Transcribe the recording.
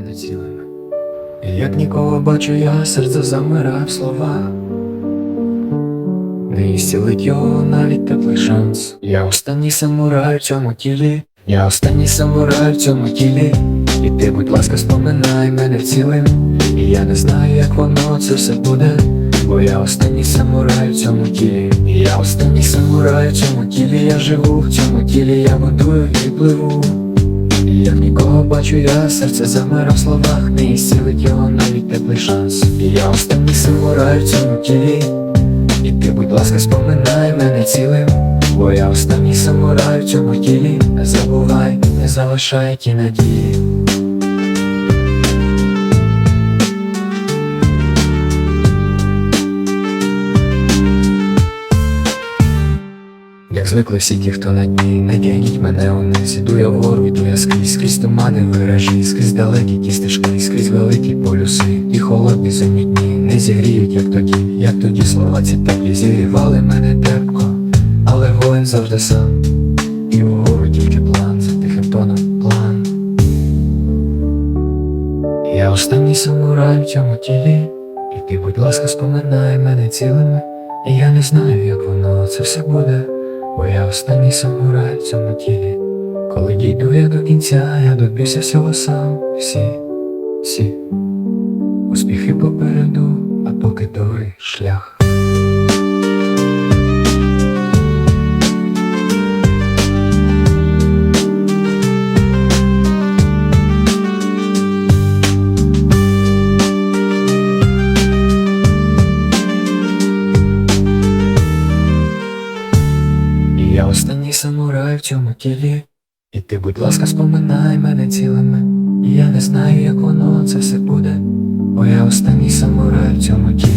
мене цілими. І як нікого бачу, я серце замирає в словах. Не зцілить його навіть теплий шанс. Я останній самурай в цьому тілі. Я останній самурай в цьому тілі. І ти, будь ласка, споминай мене цілим. І я не знаю, як воно це все буде. Бо я останній самурай в цьому тілі. Я останній самурай в цьому тілі. Я живу в цьому тілі, я будую і пливу. Як нікого бачу, я серце замира в словах, не ісцілить його навіть теплий шанс. Я останній самурай в цьому тілі. І ти, будь ласка, споминай мене цілим, бо я останній самурай в цьому тілі. Не забувай, не залишай ті надії. Як звикли всі ті, хто на дні, не тягніть мене униз Іду я вгору, іду я скрізь, скрізь тумани виражі, скрізь далекі ті стежки, скрізь великі полюси, і холодні зимні дні не зігріють, як тоді, як тоді слова ці теплі зігрівали мене терпко, але воїн завжди сам, і вгору тільки план, за тихим тоном план. Я останній самурай в цьому тілі, і ти, будь ласка, споминай мене цілими. І я не знаю, як воно це все буде, бо я останній самурай в цьому тілі. Коли дійду я до кінця, я добився всього сам. Всі, всі успіхи попереду, а поки довгий шлях. Я останній самурай в цьому тілі. І ти, будь ласка, споминай мене цілими. І я не знаю, як воно це все буде, бо я останній самурай в цьому тілі.